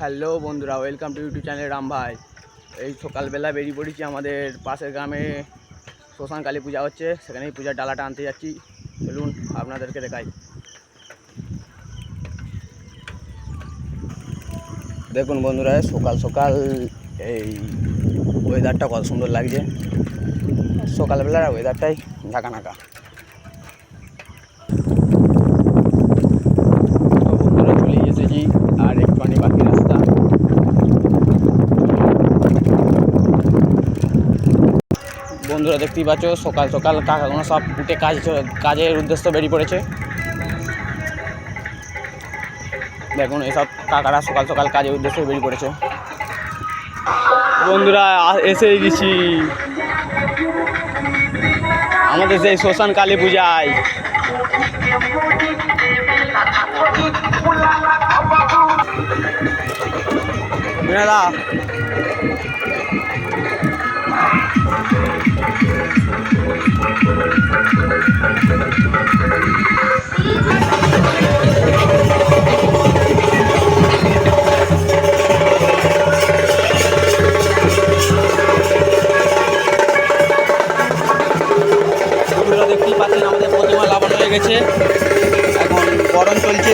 Hello বন্ধুরা, welcome to YouTube channel Ram Bhai. এই সকালবেলা বেরিয়ে পড়েছি আমাদের পাশের গ্রামে, শ্মশান কালী পূজা হচ্ছে, সেখানেই পূজার ডালাটা আনতে যাচ্ছি। চলুন আপনাদেরকে দেখাই। দেখুন বন্ধুরা, সকাল সকাল এই ওয়েদারটা কত সুন্দর লাগছে। সকালবেলার ওয়েদারটাই ঢাকা নাকা বন্ধুরা দেখতেই পাচ্ছ, সকাল সকাল কাকাগুলো সব উঠে কাজ কাজের উদ্দেশ্য বেরিয়ে পড়েছে। দেখুন, এসব কাকারা সকাল সকাল কাজের উদ্দেশ্যে বেরিয়ে পড়েছে। বন্ধুরা এসে গেছি। আমাদের সেই শ্মশান কালী পূজায়। বিনাদা পাচ্ছেন আমাদের প্রতিমা লাভ হয়ে গেছে। এখন গরম চলছে।